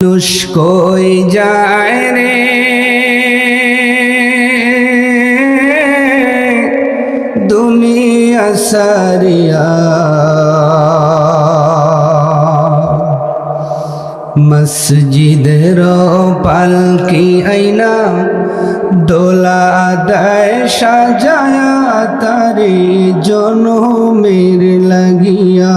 মানুষ যায় রে? দুনিয়া সারিয়া মসজিদের পালকি আইনা দোলা দেয় সাজায়া তারে জনমের লাগিয়া।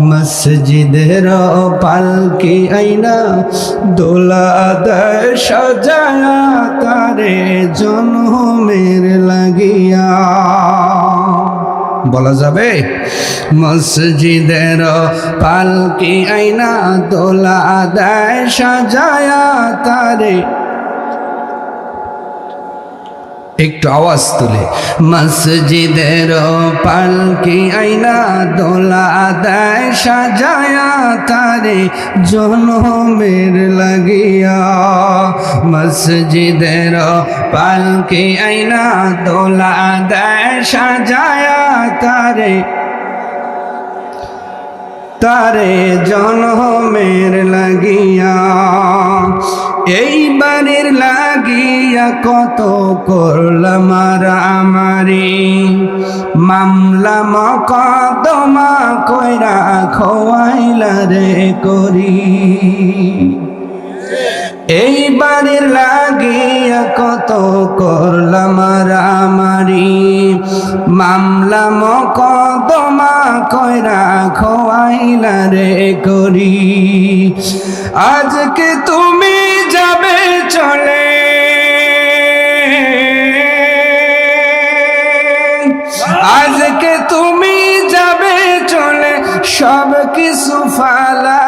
মসজিদের পালকি আইনা দোলা দেয় সাজায়া তারে জনমের লাগিয়া। বলা যাবে? মসজিদের পালকি আইনা দোলা দেয় সাজায়া তারে একটু আওয়াজ তুলে। মসজিদের পালকি আইনা দোলা দেয়, সাজায়া তারে জনমের লাগিয়া। মসজিদের পালকি আইনা দোলা দেয়, সাজায়া তারে তারে জনমের লাগিয়া। এই বাড়ির লাগিয়া কত করলাম আমারি। মামলা মকদমা কইরা খোয়াইলা রে করি। এই বাড়ির লাগিয়া কত করলাম রামারি মামলা মকদমা কয়রা খোয়াইলা রে করি। আজকে তুমি যাবে চলে। আজকে তুমি যাবে চলে। সব কিছু ফালায়া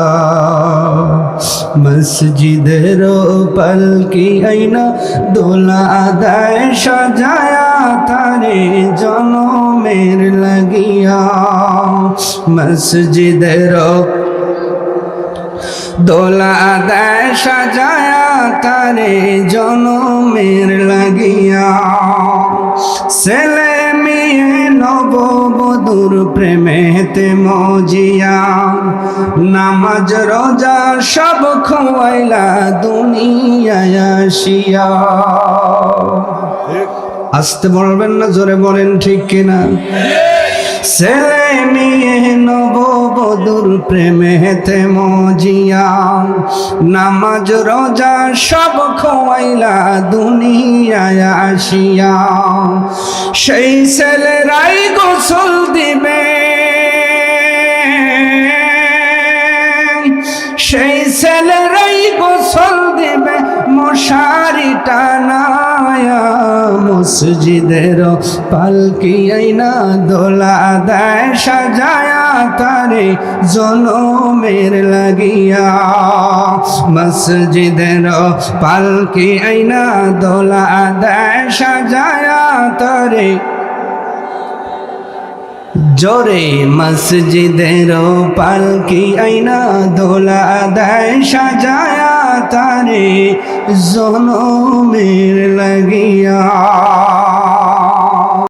মসজিদের পালকি আইনা দোলা আদায় সাজায়া তারে জনমের লাগিয়া মসজিদের দোলা আদায় সাজায়া তারে জনমের লাগিয়া। ছেলে নববধুর প্রেমেতে মজিয়া নামাজ রোজা সব খোয়াইলা দুনিয়ায় আসিয়া। আসতে বলবেন না জোরে বলেন ঠিক কিনা? ছেলে মেয়ে নববধুর প্রেমেতে মজিয়া নামাজ, রোজা সব খোয়াইলা দুনিয়ায় আসিয়া। সেই ছেলেরাই গোসল দিবে। সেই ছেলেরাই গোসল দিবে। মশারি টানায়া মসজিদের পালকি আইনা দোলা দেয়, সাজায়া তারে জনমের লাগিয়া। মসজিদের পালকি আইনা দোলা দেয়, সাজায়া তারে জোরে। মসজিদের পালকি আইনা দোলা দেয়, সাজায়া তারে জনমের লাগিয়া